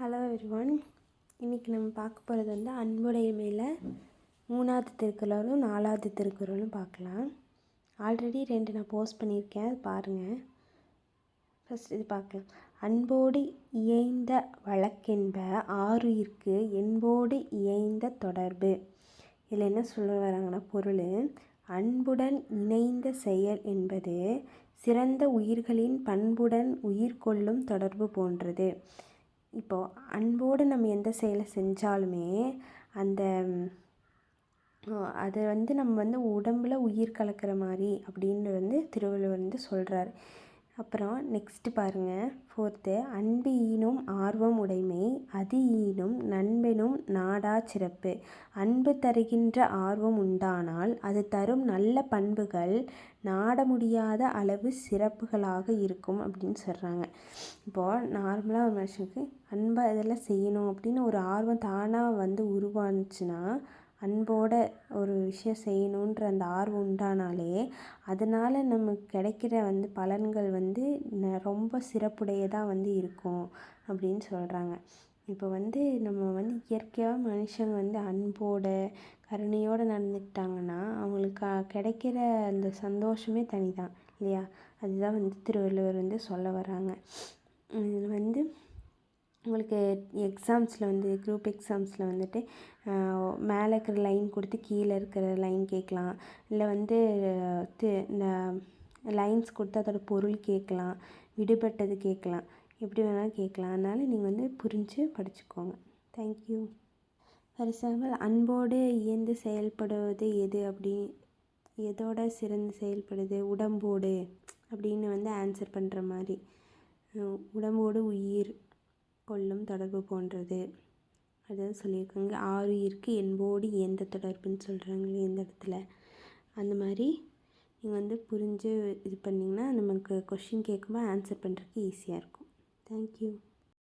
Hello everyone இன்றைக்கி நம்ம பார்க்க போகிறது வந்து அன்புடைய மேலே மூணாவது திருக்குறளும் நாலாவது திருக்குறளும் பார்க்கலாம். ஆல்ரெடி ரெண்டு நான் போஸ்ட் பண்ணியிருக்கேன். அது பாருங்கள் ஃபஸ்ட் இது பார்க்கலாம் அன்போடு இயைந்த வழக்கென்ப ஆறுயிர்க்கு என்போடு இயைந்த தொடர்பு. இதில் என்ன சொல்ல வராங்கன்னா பொருள் அன்புடன் இணைந்த செயல் என்பது சிறந்த உயிர்களின் பண்புடன் உயிர் கொள்ளும் தொடர்பு போன்றது. இப்போது அன்போடு நம்ம எந்த செயலை செஞ்சாலுமே அந்த அதை வந்து நம்ம வந்து உடம்பில் உயிர் கலக்கிற மாதிரி அப்படின்னு வந்து திருவள்ளுவர் வந்து சொல்கிறார் அப்புறம் நெக்ஸ்ட்டு பாருங்கள் ஃபோர்த்து அன்பு ஈனும் ஆர்வம் உடைமை அது ஈனும் நண்பெனும் நாடா சிறப்பு. அன்பு தருகின்ற ஆர்வம் உண்டானால் அது தரும் நல்ல பண்புகள் நாட முடியாத அளவு சிறப்புகளாக இருக்கும் அப்படின்னு சொல்கிறாங்க இப்போது நார்மலாக ஒரு மனுஷனுக்கு அன்பை இதெல்லாம் செய்யணும் அப்படின்னு ஒரு ஆர்வம் தானாக வந்து உருவானுச்சுன்னா அன்போட ஒரு விஷயம் செய்யணுன்ற அந்த ஆர்வம் உண்டானாலே அதனால் நமக்கு கிடைக்கிற வந்து பலன்கள் வந்து ரொம்ப சிறப்புடையதாக வந்து இருக்கும் அப்படின்னு சொல்கிறாங்க இப்போ வந்து நம்ம வந்து இயற்கையாக மனுஷங்க வந்து அன்போடு கருணையோடு நடந்துக்கிட்டாங்கன்னா அவங்களுக்கு கிடைக்கிற அந்த சந்தோஷமே தனி தான் இல்லையா? அதுதான் வந்து திருவள்ளுவர் வந்து சொல்ல வராங்க இது வந்து உங்களுக்கு எக்ஸாம்ஸில் வந்து குரூப் எக்ஸாம்ஸில் வந்துட்டு மேலே இருக்கிற லைன் கொடுத்து கீழே இருக்கிற லைன் கேட்கலாம். இல்லை வந்து இந்த லைன்ஸ் கொடுத்து அதோட பொருள் கேட்கலாம். விடுபட்டது கேட்கலாம். எப்படி வேணாலும் கேட்கலாம். அதனால் நீங்கள் வந்து புரிஞ்சு படிச்சுக்கோங்க. தேங்க்யூ ஃபார் எக்ஸாம்பிள் அன்போடு இயந்து செயல்படுவது எது அப்படி எதோட சிறந்து செயல்படுது? உடம்போடு அப்படின்னு வந்து ஆன்சர் பண்ணுற மாதிரி. உடம்போடு உயிர் கொள்ளும் தொடர்பு போன்றது. அதான் சொல்லியிருக்காங்க. ஆறு இருக்குது என்போடு எந்த தொடர்புன்னு சொல்கிறாங்களே இந்த இடத்துல. அந்த மாதிரி நீங்கள் வந்து புரிஞ்சு இது பண்ணிங்கன்னா நமக்கு கொஷின் கேட்கும்போது ஆன்சர் பண்ணுறதுக்கு ஈஸியாக இருக்கும். தேங்க்யூ